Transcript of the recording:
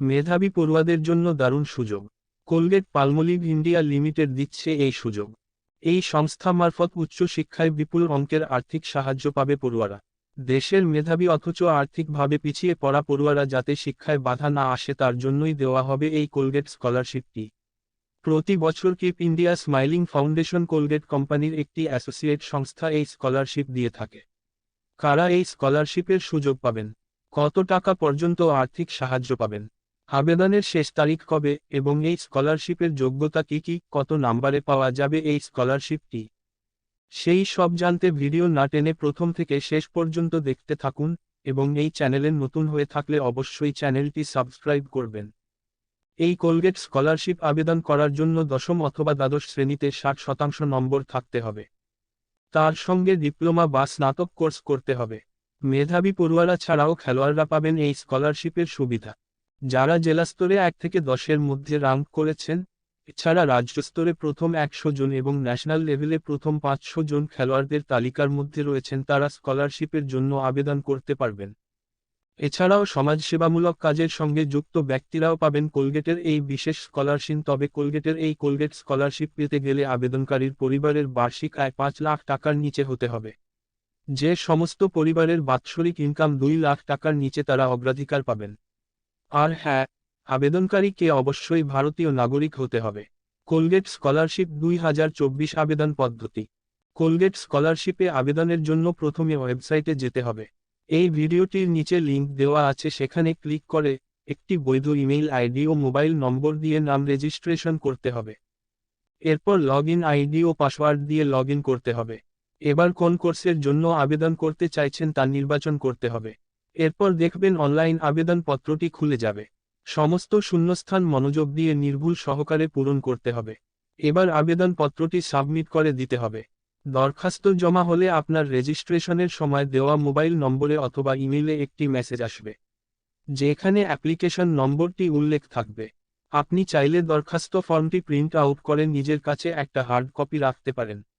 মেধাবী পড়ুয়াদের জন্য দারুণ সুযোগ। কোলগেট পালমোলিভ ইন্ডিয়া লিমিটেড দিচ্ছে এই সুযোগ। এই সংস্থা মারফত উচ্চ শিক্ষায় বিপুল অঙ্কের আর্থিক সাহায্য পাবে পড়ুয়ারা। দেশের মেধাবী অথচ আর্থিকভাবে পিছিয়ে পড়া পড়ুয়ারা যাতে শিক্ষায় বাধা না আসে তার জন্যই দেওয়া হবে এই কোলগেট স্কলারশিপটি। প্রতি বছর Keep India Smiling Foundation Colgate কোম্পানির একটি অ্যাসোসিয়েট সংস্থা এই স্কলারশিপ দিয়ে থাকে। কারা এই স্কলারশিপের সুযোগ পাবেন? কত টাকা পর্যন্ত আর্থিক সাহায্য পাবেন? আবেদনের শেষ তারিখ কবে এবং এই স্কলারশিপের যোগ্যতা কি কি, কত নাম্বারে পাওয়া যাবে এই স্কলারশিপটি? সেই সব জানতে ভিডিও না টেনে প্রথম থেকে শেষ পর্যন্ত দেখতে থাকুন এবং এই চ্যানেলে নতুন হয়ে থাকলে অবশ্যই চ্যানেলটি সাবস্ক্রাইব করবেন। এই কোলগেট স্কলারশিপ আবেদন করার জন্য দশম অথবা দ্বাদশ শ্রেণীতে ষাট শতাংশ নম্বর থাকতে হবে। তার সঙ্গে ডিপ্লোমা বা স্নাতক কোর্স করতে হবে। মেধাবী পড়ুয়ারা ছাড়াও খেলোয়াড়রা পাবেন এই স্কলারশিপের সুবিধা। যারা জেলা স্তরে এক থেকে দশের মধ্যে রাঙ্ক করেছেন, এছাড়া রাজ্য স্তরে প্রথম একশো জন এবং ন্যাশনাল লেভেলে প্রথম পাঁচশো জন খেলোয়াড়দের তালিকার মধ্যে রয়েছেন তারা স্কলারশিপের জন্য আবেদন করতে পারবেন। এছাড়াও সমাজসেবামূলক কাজের সঙ্গে যুক্ত ব্যক্তিরাও পাবেন কোলগেটের এই বিশেষ স্কলারশিপ তবে কোলগেটের এই কোলগেট স্কলারশিপ পেতে গেলে আবেদনকারীর পরিবারের বার্ষিক আয় পাঁচ লাখ টাকার নিচে হতে হবে। যে সমস্ত পরিবারের বাৎসরিক ইনকাম দুই লাখ টাকার নিচে তারা অগ্রাধিকার পাবেন। আর হ্যাঁ আবেদনকারীকে অবশ্যই ভারতীয় নাগরিক হতে হবে। কোলগেট স্কলারশিপ দুই হাজার চব্বিশ আবেদন পদ্ধতি। কোলগেট স্কলারশিপে আবেদনের জন্য প্রথমে ওয়েবসাইটে যেতে হবে। এই ভিডিওটির নিচে লিংক দেওয়া আছে, সেখানে ক্লিক করে একটি বৈধ ইমেইল আইডি ও মোবাইল নম্বর দিয়ে নাম রেজিস্ট্রেশন করতে হবে। এরপর লগ ইন আইডি ও পাসওয়ার্ড দিয়ে লগ করতে হবে। এবার কোন কোর্সের জন্য আবেদন করতে চাইছেন তা নির্বাচন করতে হবে। এরপর দেখবেন অনলাইন আবেদনপত্রটি খুলে যাবে। সমস্ত শূন্যস্থান মনোযোগ দিয়ে নির্ভুল সহকারে পূরণ করতে হবে। এবার আবেদনপত্রটি সাবমিট করে দিতে হবে। দরখাস্ত জমা হলে আপনার রেজিস্ট্রেশনের সময় দেওয়া মোবাইল নম্বরে অথবা ইমেইলে একটি মেসেজ আসবে। যেখানে অ্যাপ্লিকেশন নম্বরটি উল্লেখ থাকবে। আপনি চাইলে দরখাস্ত ফর্মটি প্রিন্ট আউট করে নিজের কাছে একটা হার্ড কপি রাখতে পারেন।